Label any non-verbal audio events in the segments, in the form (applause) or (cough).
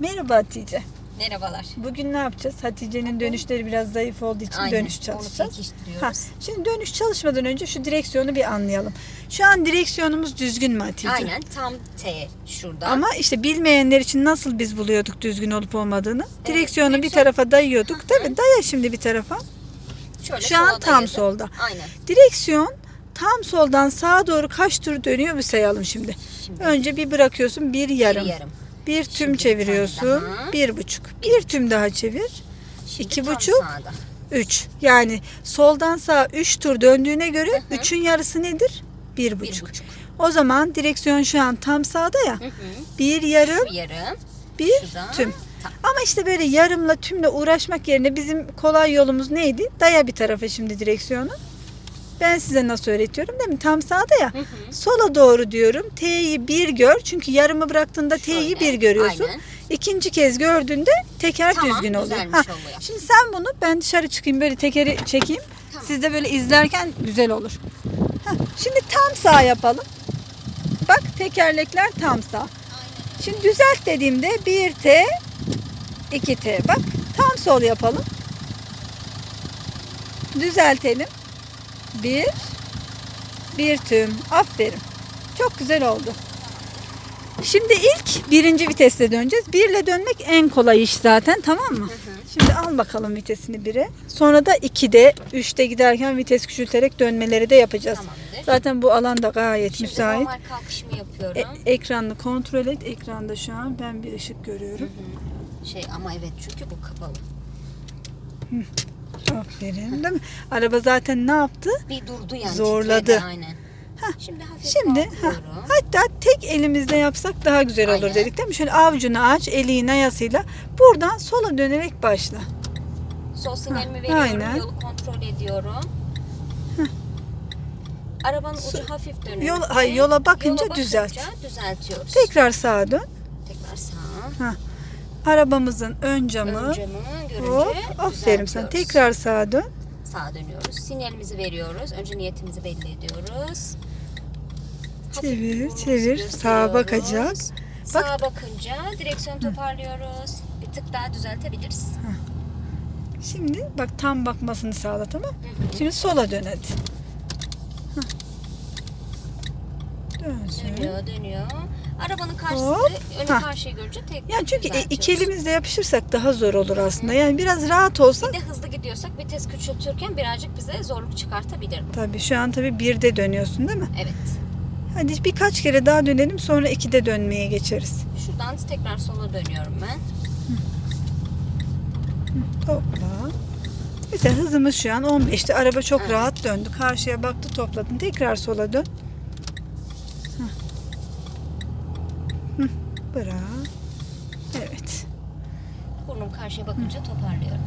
Merhaba Hatice. Merhabalar. Bugün ne yapacağız? Hatice'nin dönüşleri biraz zayıf olduğu için Aynen, dönüş onu çalışacağız. pekiştiriyoruz. Ha, şimdi dönüş çalışmadan önce şu direksiyonu bir anlayalım. Şu an direksiyonumuz düzgün mü Hatice? Aynen tam T şurada. Ama işte bilmeyenler için nasıl biz buluyorduk düzgün olup olmadığını? Direksiyonu bir direksiyon- tarafa dayıyorduk. Tabii daya şimdi bir tarafa. Şöyle Şu an tam dayadı. solda. Aynen. Direksiyon tam soldan sağa doğru kaç tur dönüyor bir sayalım şimdi. Şimdi Önce bir bırakıyorsun bir yarım. bir yarım. Bir tüm Şimdi bir çeviriyorsun. daha. Bir buçuk. Bir tüm daha çevir. Şimdi İki buçuk. sağda. 3. Yani soldan sağa 3 tur döndüğüne göre Hı hı. 3'ün yarısı nedir? Bir 1,5. buçuk. O zaman direksiyon şu an tam sağda ya. Hı hı. Bir yarım, Bir yarım. bir Şurada. tüm. Tam. Ama işte böyle yarımla tümle uğraşmak yerine bizim kolay yolumuz neydi? Daya bir tarafa şimdi direksiyonu. Ben size nasıl öğretiyorum değil mi? Tam sağda ya. Hı hı. Sola doğru diyorum. T'yi bir gör. Çünkü yarımı bıraktığında T'yi bir görüyorsun. aynen. İkinci kez gördüğünde teker Tamam, düzgün oluyor. Ha, oluyor. Şimdi sen bunu ben dışarı çıkayım böyle tekeri çekeyim. Tamam. Siz de böyle izlerken güzel olur. Ha, şimdi tam sağ yapalım. Bak tekerlekler tam sağ. Şimdi düzelt dediğimde 1T 2T bak tam sol yapalım. Düzeltelim. 1 bir tüm. Aferin. Çok güzel oldu. Şimdi ilk birinci vitesle döneceğiz. Birle dönmek en kolay iş zaten tamam mı? Şimdi al bakalım vitesini bire. Sonra da 2'de, 3'te giderken vites küçülterek dönmeleri de yapacağız. Tamamdır. Zaten bu alanda gayet Şimdi müsait. normal kalkışımı yapıyorum. E, ekranını kontrol et. Ekranda şu an ben bir ışık görüyorum. Şey ama evet çünkü bu kapalı. Aferin değil mi? Araba zaten ne yaptı? Bir durdu yani. Zorladı. titredi, Aynen. Şimdi hafif Şimdi ha, hatta tek elimizle yapsak daha güzel olur Aynen. dedik değil mi? Şöyle avucunu aç, eliğin ayasıyla buradan sola dönerek başla. Sol sinyalimi veriyorum. aynen. Yolu kontrol ediyorum. Arabanın ucu hafif dönüyor. Yol- hayır, yola bakınca Yola düzelt. düzeltiyoruz. Tekrar sağa dön. Tekrar sağa. Arabamızın ön camı. Ön camı görünce Hop, aferin sen. Tekrar sağa dön. Sağa dönüyoruz. Sinyalimizi veriyoruz. Önce niyetimizi belli ediyoruz. Hafif Çevir, burnumuzu çevir. Sağa bakacak. Sağa bakınca direksiyonu toparlıyoruz. Bir tık daha düzeltebiliriz. Şimdi bak tam bakmasını sağla tamam. Hı hı. Şimdi sola dön hadi. Hah. Dönsün. Dönüyor, dönüyor. Arabanın karşısı, Hop. önü Ha. karşıya görünce tek Yani çünkü e, iki elimizle yapışırsak daha zor olur aslında. Yani biraz rahat olsa Bir de hızlı gidiyorsak vites küçültürken birazcık bize zorluk çıkartabilir bu. Tabii şu an tabii birde dönüyorsun değil mi? Evet. Hadi birkaç kere daha dönelim sonra ikide dönmeye geçeriz. Şuradan tekrar sola dönüyorum ben. Topla. Mesela hızımız şu an 15'ti. Araba çok Evet. rahat döndü. Karşıya baktı topladın. Tekrar sola dön. Hı, Bırak. Evet. Burnum karşıya bakınca toparlıyorum.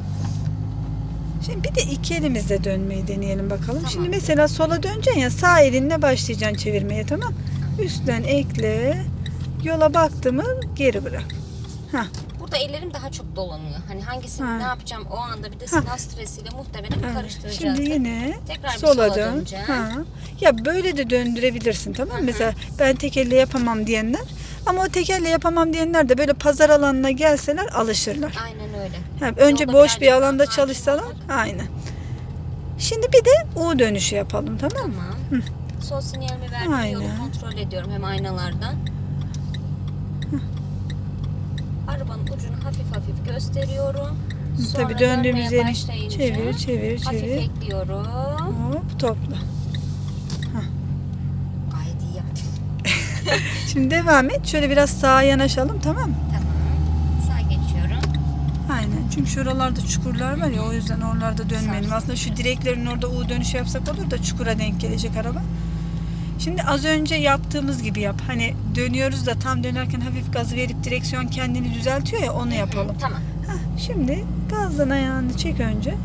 Şimdi bir de iki elimizle dönmeyi deneyelim bakalım. Tamam. Şimdi mesela sola döneceksin ya sağ elinle başlayacaksın çevirmeye tamam. Üstten ekle. Yola baktı mı geri bırak. Hah. Burada ellerim daha çok dolanıyor. Hani hangisini Ha. ne yapacağım o anda bir de Ha. sınav stresiyle muhtemelen Evet. karıştıracağız. Şimdi yine Tekrar bir sola, sola dön. döneceğim. Ha. Ya böyle de döndürebilirsin tamam mı? Mesela ben tek elle yapamam diyenler ama o tek elle yapamam diyenler de böyle pazar alanına gelseler alışırlar. Aynen öyle. Yani önce Yolda boş bir birazcık alanda daha çalışsalar hakim aynen. Şimdi bir de U dönüşü yapalım tamam mı? Tamam. Sol sinyalimi verdim. Aynen. Yolu kontrol ediyorum hem aynalardan. Arabanın ucunu hafif hafif gösteriyorum. Sonra Tabii döndüğümüz yeri başlayınca çevir çevir hafif çevir. ekliyorum. Hop topla. Gayet iyi yaptım. (laughs) Şimdi devam et. Şöyle biraz sağa yanaşalım tamam mı? Tamam. Sağ geçiyorum. Aynen. Çünkü şuralarda çukurlar var ya o yüzden oralarda dönmeyelim. Aslında şu direklerin orada U dönüşü yapsak olur da çukura denk gelecek araba. Şimdi az önce yaptığımız gibi yap. Hani dönüyoruz da tam dönerken hafif gaz verip direksiyon kendini düzeltiyor ya onu yapalım. Tamam. Heh, şimdi gazdan ayağını çek önce.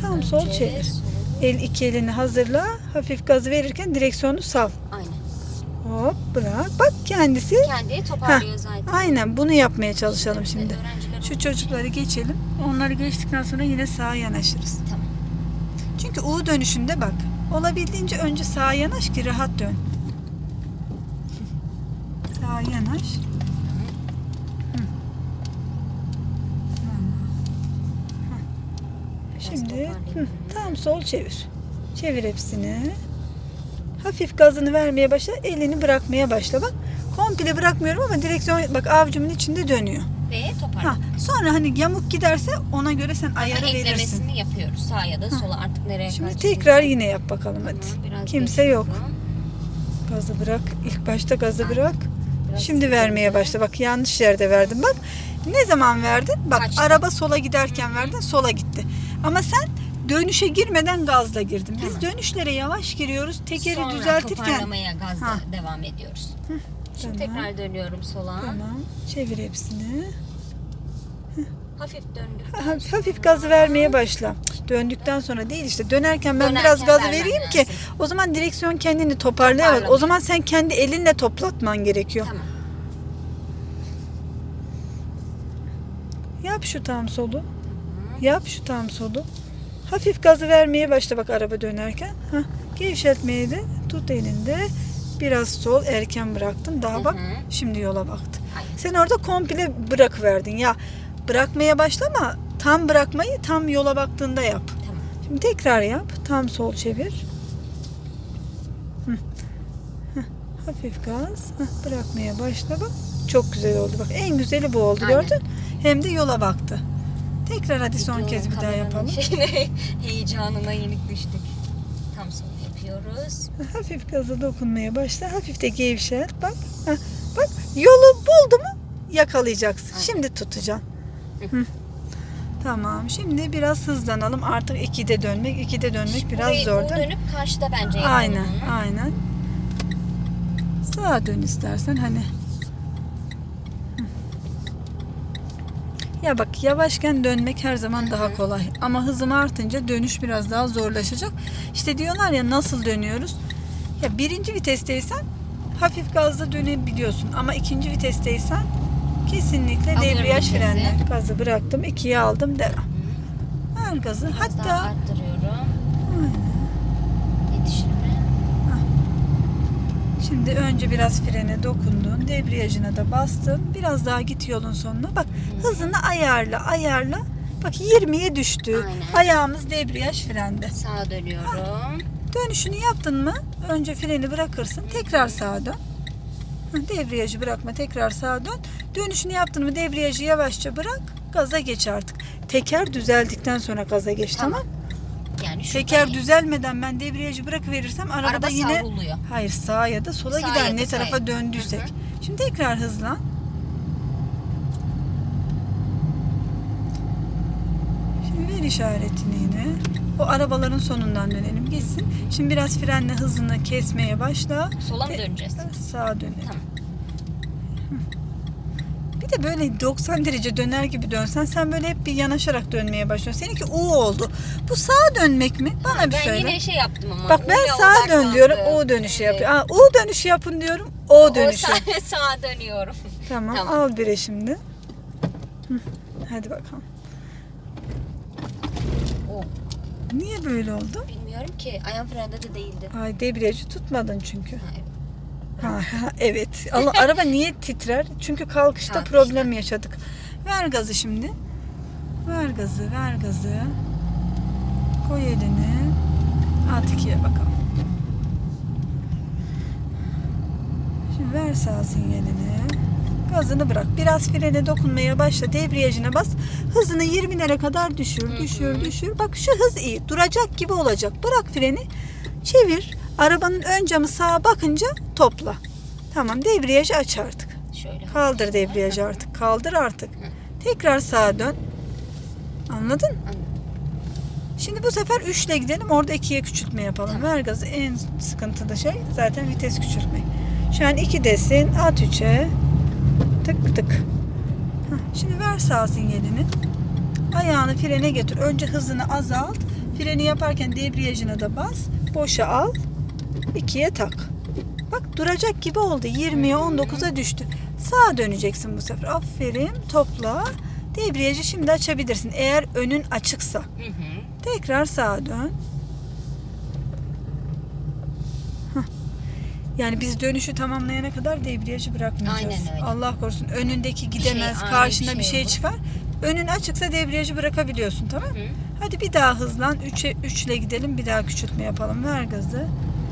Tam sol Önce çevir. sol. El iki elini hazırla. Hafif gazı verirken direksiyonu sal. Aynen. Hop bırak. Bak kendisi. Kendi toparlıyor zaten. Aynen bunu yapmaya çalışalım İşte şimdi. Şu çocukları geçelim. Onları geçtikten sonra yine sağa yanaşırız. Tamam. Çünkü U dönüşünde bak. Olabildiğince önce sağa yanaş ki rahat dön. Sağa yanaş. Şimdi tam sol çevir. Çevir hepsini. Hafif gazını vermeye başla. Elini bırakmaya başla. Bak komple bırakmıyorum ama direksiyon bak avcumun içinde dönüyor. Ha, sonra hani yamuk giderse ona göre sen ayarı verirsin. eklemesini yapıyoruz. Sağa ya da sola artık nereye Şimdi tekrar yine yap bakalım hadi. Tamam, biraz Kimse geçiyorum. yok. Gazı bırak. İlk başta gazı bırak. Biraz Şimdi vermeye başla. Bak yanlış yerde verdin. Bak ne zaman verdin? Bak Kaçtı. araba sola giderken verdin sola gitti. Ama sen dönüşe girmeden gazla girdin. Biz Tamam. dönüşlere yavaş giriyoruz. Tekeri Sonra düzeltirken. toparlamaya gazla Ha. devam ediyoruz. Şimdi tamam. tekrar dönüyorum sola. Tamam. Çevir hepsini. Hafif döndük. Hafif, hafif gazı vermeye başla. Döndükten sonra değil işte. Dönerken ben Dönerken biraz gazı vermen vereyim ki lazım. o zaman direksiyon kendini toparlayamaz. O zaman sen kendi elinle toplatman gerekiyor. Tamam. Yap şu tam solu. Yap şu tam solu. Hafif gazı vermeye başla bak araba dönerken. Hah, gevşetmeyi de tut elinde. Biraz sol erken bıraktın. Daha bak şimdi yola baktı. Sen orada komple bırakıverdin. Ya bırakmaya başlama. Tam bırakmayı tam yola baktığında yap. Tamam. Şimdi tekrar yap. Tam sol çevir. Hı. Hah, Hafif gaz. Hah, Bırakmaya başla bak. Çok güzel oldu. Bak en güzeli bu oldu Aynen. gördün. Hem de yola baktı. Tekrar hadi son Videonun kez bir daha yapalım. Şeyine, (laughs) heyecanına yenik düştük. Tam sol yapıyoruz. Hafif gaza dokunmaya başla. Hafif de gevşet. Bak. Bak yolu buldu mu yakalayacaksın. Aynen. Şimdi tutacaksın. Hı. Tamam. Şimdi biraz hızlanalım. Artık ikide dönmek. ikide dönmek biraz Burayı zor bu değil dönüp karşıda bence yapalım Aynen, onu. aynen. Sağa dön istersen hani. Ya bak yavaşken dönmek her zaman daha kolay. Ama hızım artınca dönüş biraz daha zorlaşacak. İşte diyorlar ya nasıl dönüyoruz? Ya birinci vitesteysen hafif gazla dönebiliyorsun. Ama ikinci vitesteysen kesinlikle debriyaj frenle. Gazı bıraktım, ikiye aldım, devam. Ver gazı. Biraz Hatta daha arttırıyorum. Şimdi önce biraz frene dokundun. Debriyajına da bastın. Biraz daha git yolun sonuna. Bak hızını ayarla ayarla. Bak 20'ye düştü. Aynen. Ayağımız debriyaj frende. Sağa dönüyorum. Dönüşünü yaptın mı? Önce freni bırakırsın. Tekrar sağa dön. Hı, Debriyajı bırakma. Tekrar sağa dön. Dönüşünü yaptın mı? Debriyajı yavaşça bırak. Gaza geç artık. Teker düzeldikten sonra gaza geç tamam. Tamam. Yani şu Teker düzelmeden ben debriyajı bırakıverirsem arabada Araba yine savruluyor. Hayır sağa ya da sola Sağa gider da ne sağa. tarafa döndüysek. Hı hı. Şimdi tekrar hızlan. Şimdi ver işaretini yine. O arabaların sonundan dönelim geçsin. Şimdi biraz frenle hızını kesmeye başla. Sola mı Te- döneceğiz? Sağa dönelim. Tamam. Bir de böyle 90 derece döner gibi dönsen sen böyle hep bir yanaşarak dönmeye başlıyorsun. Seninki U oldu. Bu sağa dönmek mi? Bana bir ben söyle. yine şey yaptım ama. Bak ben U'ya sağa dön odaklandım. diyorum. O dönüşü Evet. yapıyor. Aa, U dönüşü yapın diyorum. O dönüşü. O sağa, (laughs) sağa dönüyorum. Tamam, Tamam. al bire şimdi. Hı, Hadi bakalım. O. Niye böyle oldu? Bilmiyorum ki. Ayağım frende de değildi. Ay debriyajı tutmadın çünkü. Ha, evet. Ha, ha, evet. Allah, (laughs) araba niye titrer? Çünkü kalkışta Kalkışta. problem yaşadık. Ver gazı şimdi. Ver gazı, ver gazı. Koy elini. At ikiye bakalım. Şimdi ver sağ sinyalini. Gazını bırak. Biraz frene dokunmaya başla. Debriyajına bas. Hızını 20'lere kadar düşür, düşür, düşür. Bak şu hız iyi. Duracak gibi olacak. Bırak freni. Çevir. Arabanın ön camı sağa bakınca topla. Tamam debriyajı aç artık. Şöyle. Kaldır debriyajı artık. Kaldır artık. Tekrar sağa dön. Anladın? Anladım. Şimdi bu sefer 3 ile gidelim. Orada 2'ye küçültme yapalım. Tamam. Ver gazı. En sıkıntılı şey zaten vites küçültmek. Şu an 2'desin. At 3'e. Tık tık. Şimdi ver sağ sinyalini. Ayağını frene götür. Önce hızını azalt. Freni yaparken debriyajına da bas. Boşa al. 2'ye tak. Bak duracak gibi oldu. 20'ye 19'a düştü. Sağa döneceksin bu sefer. Aferin. Topla. Debriyajı şimdi açabilirsin. Eğer önün açıksa. Hı hı. Tekrar sağa dön. Yani biz dönüşü tamamlayana kadar debriyajı bırakmayacağız. Aynen öyle. Allah korusun önündeki şey, gidemez, ani karşına bir bir şey şey olur. çıkar. Önün açıksa debriyajı bırakabiliyorsun tamam mı? Hadi bir daha hızlan. 3'e 3 ile gidelim. Bir daha küçültme yapalım. Ver gazı.